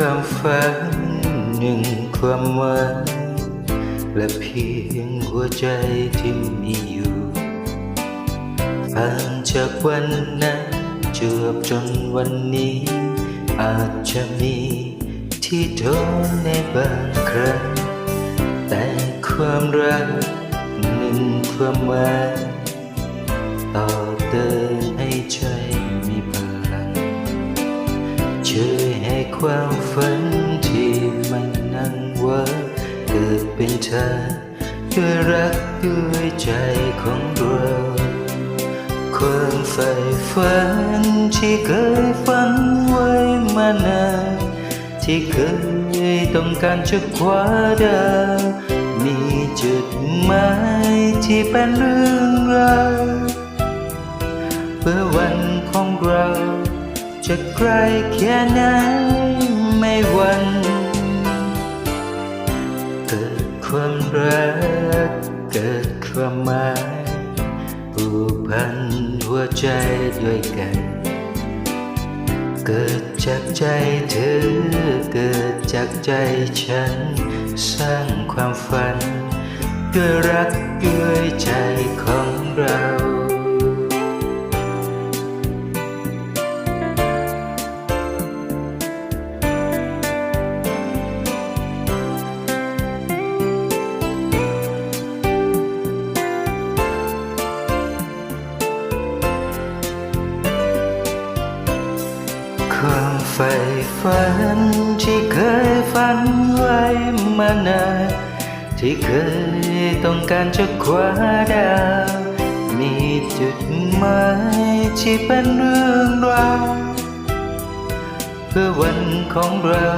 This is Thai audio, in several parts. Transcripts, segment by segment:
ความฝันหนึ่งความหมายและเพียงหัวใจที่มีอยู่ผ่านจากวันนั้นจบจนวันนี้ อาจจะมีที่โดนในบางครั้งแต่ความรักหนึ่งความหมายต่อเติม ความฝันที่มันนั่งว่าเกิดเป็นเธอด้วยรักด้วยใจของเราความใฝ่ฝันที่เคยฝันไว้มานานที่เคยต้องการจะคว้าดาวมีจุดหมายที่เป็นเรื่องราว จะไกลแค่ไหนไม่หวันเกิดความรัก เกิดความหมายผูกพันหัวใจด้วยกัน เกิดจากใจเธอ เกิดจากใจฉัน สร้างความฝันด้วยรักด้วยใจของเรา ความใฝ่ฝันที่เคยฝันไว้มานานที่เคยต้องการจะคว้าดาว มีจุดหมายที่เป็นเรื่องราวเพื่อวันของเรา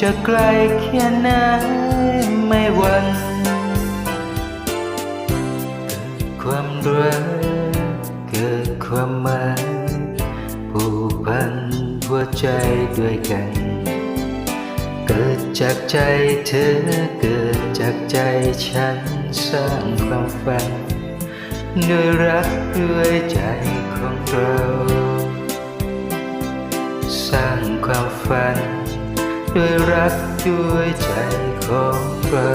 จะไกลแค่ไหนไม่วันเกิดความรักเกิดความหมาย ใจด้วยกัน เกิดจากใจเธอเกิดจากใจฉันสร้างความฝันด้วยรักด้วยใจของเรา สร้างความฝันด้วยรักด้วยใจของเรา